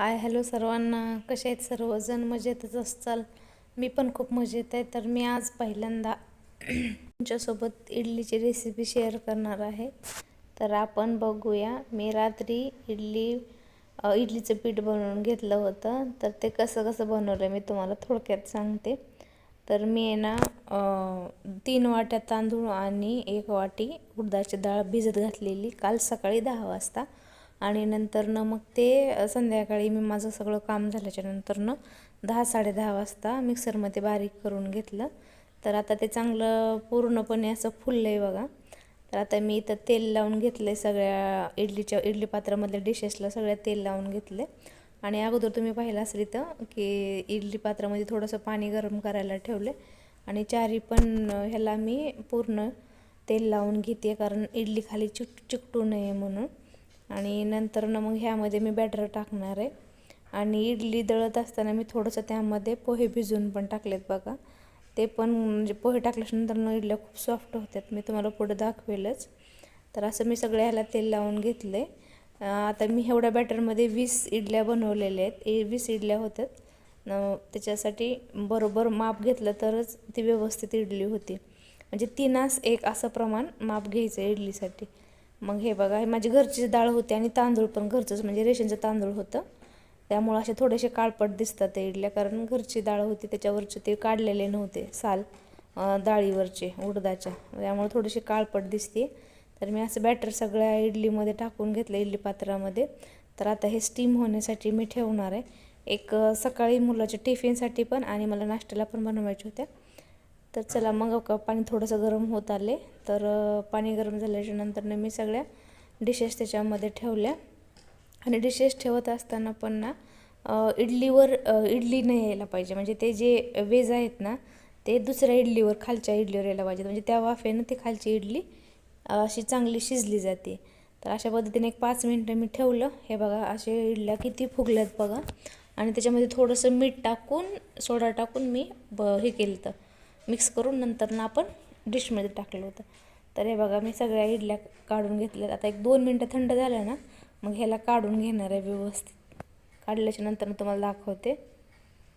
Hi hello सर्वांना. कसे आहेत सर्वजण मजेतच असचाल. मी पण खूप मजेत आहे. तर मी आज पहिल्यांदा तुमच्यासोबत इडलीची रेसिपी शेअर करणार आहे. तर आपण बघूया. मी रात्री इडली इडलीचं पीठ बनवून घेतलं होतं. तर ते कसं कसं बनवलं मी तुम्हाला थोडक्यात सांगते. तर मी आहे ना तीन वाट्या तांदूळ आणि एक वाटी उडदाची डाळ भिजत घातलेली. काल सकाळी दहा वाजता. आणि नंतरनं मग ते संध्याकाळी मी माझं सगळं काम झाल्याच्या नंतरनं दहा साडेदहा वाजता मिक्सरमध्ये बारीक करून घेतलं. तर आता ते चांगलं पूर्णपणे असं फुललं आहे बघा. तर आता मी इथं तेल लावून घेतलं आहे सगळ्या इडलीच्या इडली पात्रामधल्या डिशेसला सगळ्या तेल लावून घेतले आणि अगोदर तुम्ही पाहिलं असेल इथं की इडली पात्रामध्ये थोडंसं पाणी गरम करायला ठेवले आणि चारी पण ह्याला मी पूर्ण तेल लावून घेते कारण इडली खाली चिक चिकटू नये म्हणून. आणि नंतर ना मग ह्यामध्ये मी बॅटर टाकणार आहे. आणि इडली दळत असताना मी थोडंसं त्यामध्ये पोहे भिजवून पण टाकलेत बघा. ते पण म्हणजे पोहे टाकल्यानंतर न इडल्या खूप सॉफ्ट होतात मी तुम्हाला पुढं दाखवेलच. तर असं मी सगळ्या ह्याला तेल लावून घेतले आता मी एवढ्या बॅटरमध्ये वीस इडल्या बनवलेल्या आहेत. वीस इडल्या होतात त्याच्यासाठी बरोबर माप घेतलं तरच ती व्यवस्थित इडली होती. म्हणजे तीनास एक असं प्रमाण माप घ्यायचं आहे इडलीसाठी. मग हे बघा हे माझी घरची डाळ होती आणि तांदूळ पण घरचंच म्हणजे रेशनचं तांदूळ होतं. त्यामुळं असे थोडेसे काळपट दिसतात ते इडल्या कारण घरची डाळ होती त्याच्यावरचे ते काढलेले नव्हते साल डाळीवरचे उडदाच्या. त्यामुळे थोडेसे काळपट दिसते. तर मी असं बॅटर सगळ्या इडलीमध्ये टाकून घेतलं इडली पात्रामध्ये. तर आता हे स्टीम होण्यासाठी मी ठेवणार आहे. एक सकाळी मुलाच्या टिफिनसाठी पण आणि मला नाश्त्याला पण बनवायच्या होत्या. तर चला मग पाणी थोडंसं गरम होत आले. तर पाणी गरम झाल्याच्या नंतरने मी सगळ्या डिशेस त्याच्यामध्ये ठेवल्या. आणि डिशेस ठेवत असताना पण ना इडलीवर इडली नाही यायला पाहिजे. म्हणजे ते जे वेज आहेत ना ते दुसऱ्या इडलीवर खालच्या इडलीवर यायला पाहिजे. म्हणजे त्या वाफेनं ती खालची इडली अशी चांगली शिजली जाते. तर अशा पद्धतीने एक पाच मिनटं मी ठेवलं. हे बघा असे इडल्या किती फुगल्यात बघा. आणि त्याच्यामध्ये थोडंसं मीठ टाकून सोडा टाकून मी ब हे केलं तर मिक्स करून नंतर ना आपण डिशमध्ये टाकलं होतं. तर हे बघा मी सगळ्या इडल्या काढून घेतल्या आता एक दोन मिनटं थंड झालं ना मग ह्याला काढून घेणार आहे व्यवस्थित. काढल्याच्या नंतर तुम्हाला दाखवते.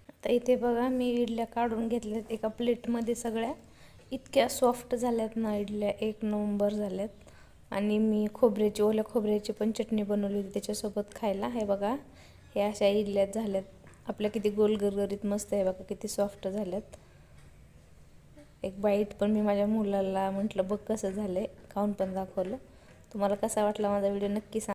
आता इथे बघा मी इडल्या काढून घेतल्यात एका प्लेटमध्ये सगळ्या. इतक्या सॉफ्ट झाल्यात ना इडल्या एक नोव्हेंबर झाल्यात. आणि मी खोबऱ्याची ओल्या खोबऱ्याची पण चटणी बनवली होती त्याच्यासोबत खायला. हे बघा हे अशा इडल्यात झाल्यात. आपल्या किती गोलगरगरीत मस्त आहे बघा किती सॉफ्ट झाल्यात. एक बाईट पण मी माझ्या मुलाला म्हटलं बघ कसं झालं आहे खाऊन पण दाखवलं. तुम्हाला कसा वाटला माझा व्हिडिओ नक्की सांग.